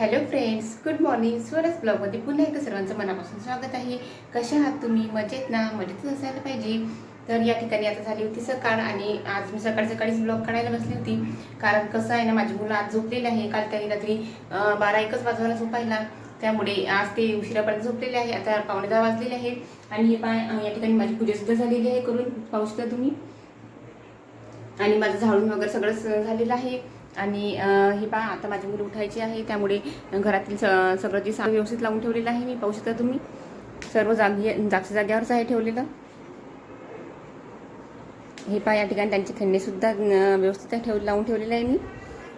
Hello friends good morning. Swaras ब्लॉगमध्ये पुन्हा एकदा सर्वांचं मनापासून स्वागत आहे. कशा आहात तुम्ही? मजेत ना? मजेतच असायला पाहिजे. तर या ठिकाणी आता झाली होती सकाळ आणि आज मी सकाळ सकाळीच ब्लॉग काढायला बसली होती. कारण कसं आहे ना माझी मुलं आज झोपलेली आहे. काल त्यांनी रात्री बारा एकच वाजवायला झोपायला. त्यामुळे आज ते उशिरापर्यंत झोपलेले आहे. आता पावणे दहा वाजलेले आहे. आणि हे पाय या ठिकाणी माझी पूजासुद्धा झालेली आहे करून. पाहू शकता तुम्ही. आणि माझं झाडून वगैरे सगळंच झालेलं आहे. आणि हे पहा आता माझी मुलं उठायची आहे त्यामुळे घरातील स सगळं जे सामान व्यवस्थित लावून ठेवलेलं आहे मी पाहू शकता तुम्ही. सर्व जागी जागच्या जाग्यावरच आहे ठेवलेलं. हे पहा या ठिकाणी त्यांचे खेळणेसुद्धा व्यवस्थित ठेव लावून ठेवलेलं आहे मी.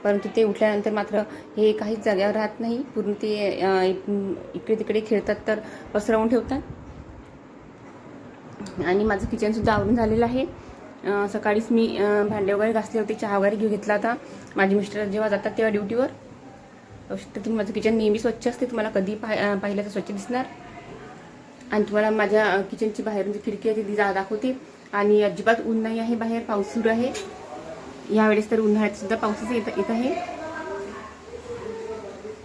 परंतु ते उठल्यानंतर मात्र हे काहीच जाग्यावर राहत नाही. पूर्ण ते इकडे तिकडे खेळतात तर पसरवून ठेवतात. आणि माझं किचनसुद्धा आवरून झालेलं आहे. सकाळीच मी भांडे वगैरे घासले होते चहा वगैरे घेऊन घेतला होता. माझे मिस्टर जेव्हा जातात तेव्हा ड्युटीवर पाहू तुम्ही माझं किचन नेहमी स्वच्छ असते तुम्हाला कधी पाह पाहिलं तर स्वच्छ दिसणार. आणि तुम्हाला माझ्या किचनची बाहेरून जी खिडकी आहे ती जा दाखवते. आणि अजिबात ऊन नाही आहे बाहेर पाऊस सुरू आहे. यावेळेस तर उन्हाळ्यात सुद्धा पाऊसच येत येत आहे.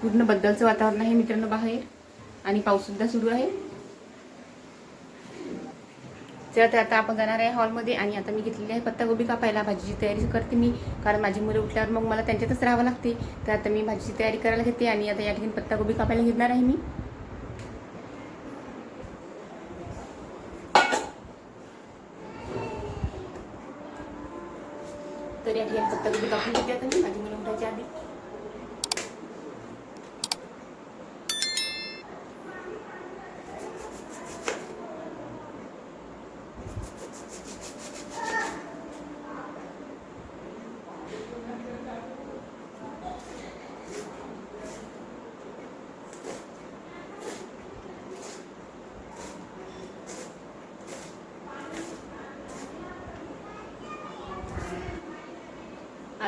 पूर्ण बद्दलचं वातावरण आहे मित्रांनो बाहेर. आणि पाऊससुद्धा सुरू आहे. तर आता आपण जाणार आहे हॉलमध्ये आणि आता मी घेतलेली आहे पत्तागोबी कापायला. भाजीची तयारी करते मी कारण माझी मुलं उठल्यावर मग मला त्यांच्यातच राहावं लागते. तर आता मी भाजीची तयारी करायला घेते आणि आता या ठिकाणी पत्तागोबी कापायला घेणार आहे मी. तर या ठिकाणी पत्तागोबी कापून घेते आता मी माझी मुलं उठायच्या आधी.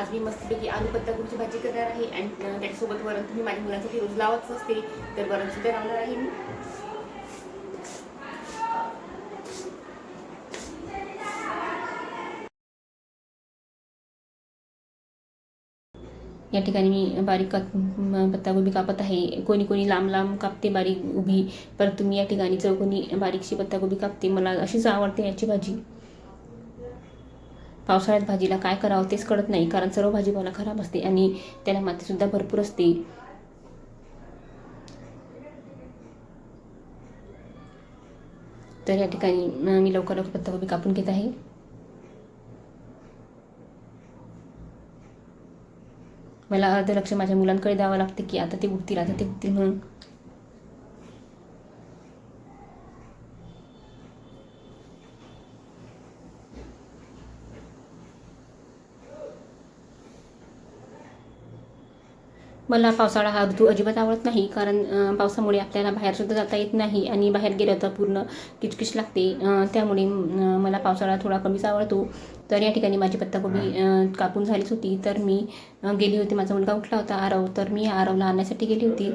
आज मी मस्तपैकी आलू पत्ताकोबीची भाजी करणार आहे आणि त्याच्यासोबत वरण तुम्ही माझ्या मुलांसाठी रोज लावत असते तर वरण सुद्धा लावणार आहे मी. या ठिकाणी मी बारीक काप पत्ताकोबी कापत आहे. कोणी कोणी लांब लांब कापते बारीक उभी. परंतु मी या ठिकाणी चौकोनी बारीकशी पत्ताकोबी कापते. मला अशीच आवडते याची भाजी. पावसाळ्यात भाजीला काय करावं तेच कळत नाही कारण सर्व भाजीपाला खराब असते आणि त्याला मातीसुद्धा भरपूर असते. तर या ठिकाणी मी लवकर लवकर पत्ताकोबी कापून घेत आहे. मला अर्ध लक्ष माझ्या मुलांकडे द्यावं लागते की आता ते उठतील आता ते उठतील म्हणून. मला पावसाळा हा ऋतू अजिबात आवडत नाही. कारण पावसामुळे आपल्याला बाहेरसुद्धा जाता येत नाही आणि बाहेर गेलं तर पूर्ण किचकिच लागते. त्यामुळे मला पावसाळा थोडा कमीच आवडतो. तर या ठिकाणी माझी पत्ताकोबी कापून झालीच होती. तर मी गेली होती. माझा मुलगा उठला होता आरव. तर मी आरवला आणण्यासाठी गेली होती.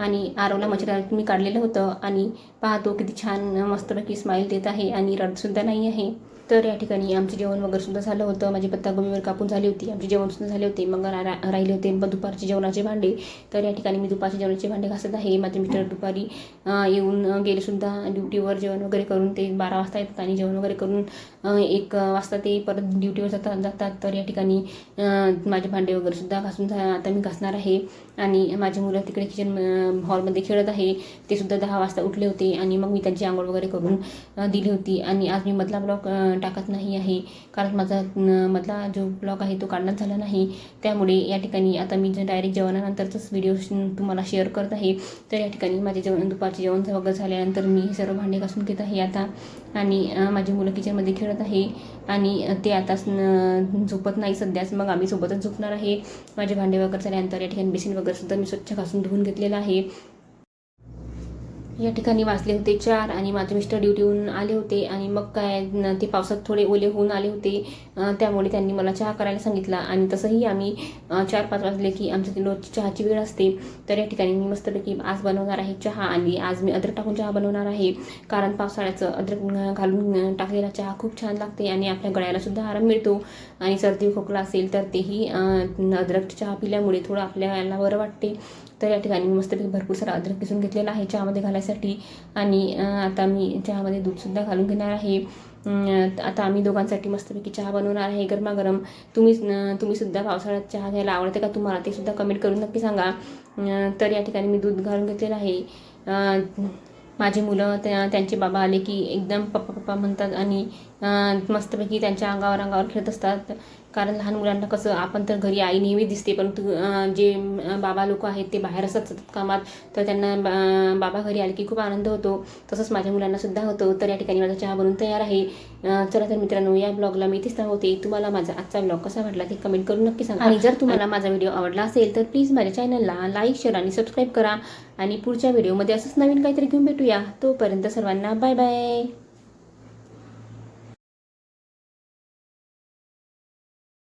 आणि आरवला मच्छर मी काढलेलं होतं. आणि पाहतो किती छान मस्तपैकी स्माईल देत आहे. आणि रडसुद्धा नाही आहे. तर या ठिकाणी आमचे जेवण वगैरे सुद्धा झालं होतं. माझी पत्तागोबीवर कापून झाली होती. आमचे जेवण सुद्धा झाले होते. मग रा राहिले होते. मग दुपारचे जेवणाचे भांडे. तर या ठिकाणी मी दुपारचे जेवणाचे भांडे घासत आहे. माझे मिस्टर दुपारी येऊन गेले सुद्धा. ड्युटीवर जेवण वगैरे करून ते बारा वाजता येतात आणि जेवण वगैरे करून एक वाजता ते परत ड्युटीवर जातात जातात. तर या ठिकाणी माझे भांडे वगैरे सुद्धा घासून झा आता मी घासणार आहे. आणि माझी मुलं तिकडे किचन हॉलमध्ये खेळत आहे. ते सुद्धा दहा वाजता उठले होते आणि मग मी त्यांची आंघोळ वगैरे करून दिली होती. आणि आज मी मधला ब्लॉक टाकत नाही आहे. कारण माझा मधला जो ब्लॉग आहे तो काढण्यात झाला नाही. त्यामुळे या ठिकाणी आता मी जे डायरेक्ट जेवणानंतरच व्हिडिओ तुम्हाला शेअर करत आहे. तर या ठिकाणी माझे जेवण दुपारचे जेवण वगैरे झाल्यानंतर मी हे सर्व भांडे घासून घेत आहे आता. आणि माझी मुलं किचनमध्ये खेळत आहे. आणि ते आता न- झोपत नाही सध्याच. मग आम्ही सोबतच झोपणार आहे. माझे भांडे वगैरे झाल्यानंतर या ठिकाणी बेसिन वगैरेसुद्धा मी स्वच्छ घासून धुवून घेतलेलं आहे. या ठिकाणी वाचले होते चार आणि माझे मिस्टर ड्युटीहून आले होते आणि मग काय ते पावसात थोडे ओले होऊन आले होते. त्यामुळे त्यांनी मला चहा करायला सांगितला आणि तसंही आम्ही चार पाच वाजले की आमच्या ती रोजची चहाची वेळ असते. तर या ठिकाणी मी मस्तपैकी आज बनवणार आहे चहा आणि आज मी अद्रक टाकून चहा बनवणार आहे. कारण पावसाळ्याचं अद्रक घालून टाकलेला चहा खूप छान लागते आणि आपल्या गळ्यालासुद्धा आराम मिळतो. आणि सर्दी खोकला असेल तर तेही अद्रक चहा पिल्यामुळे थोडं आपल्याला बरं वाटते. तर या ठिकाणी मी मस्तपैकी भरपूर सारा अद्रक किसून घेतलेला आहे चहामध्ये घालायसाठी. आणि आता मी चहामध्ये दूधसुद्धा घालून घेणार आहे. आता आम्ही दोघांसाठी मस्तपैकी चहा बनवणार आहे गरमागरम. तुम्ही तुम्हीसुद्धा पावसाळ्यात चहा घ्यायला आवडते का तुम्हाला ते सुद्धा कमेंट करून नक्की सांगा. तर या ठिकाणी मी दूध घालून घेतलेलं आहे. माझे माझी मुलं त्या त्यांचे बाबा आले की एकदम पप्पा पप्पा म्हणतात आणि मस्तपैकी त्यांच्या अंगावर अंगावर खेळत असतात. कारण लहान मुलांना कसं आपण तर घरी आई नेहमी दिसते परंतु जे बाबा लोक आहेत ते बाहेर असतात सतत कामात तर त्यांना बा- बाबा घरी आले की खूप आनंद होतो. तसंच माझ्या मुलांना सुद्धा होतो. तर या ठिकाणी माझा चहा बनून तयार आहे. चला तर मित्रांनो या ब्लॉगला मी तिसरा होते तुम्हाला माझा आजचा ब्लॉग कसा वाटला ते कमेंट करून नक्की सांगा. आणि जर तुम्हाला माझा व्हिडिओ आवडला असेल तर प्लीज माझ्या चॅनलला लाईक शेअर आणि सबस्क्राईब करा. आणि पुढच्या व्हिडिओमध्ये असंच नवीन काहीतरी घेऊन भेटूया. तोपर्यंत सर्वांना बाय बाय.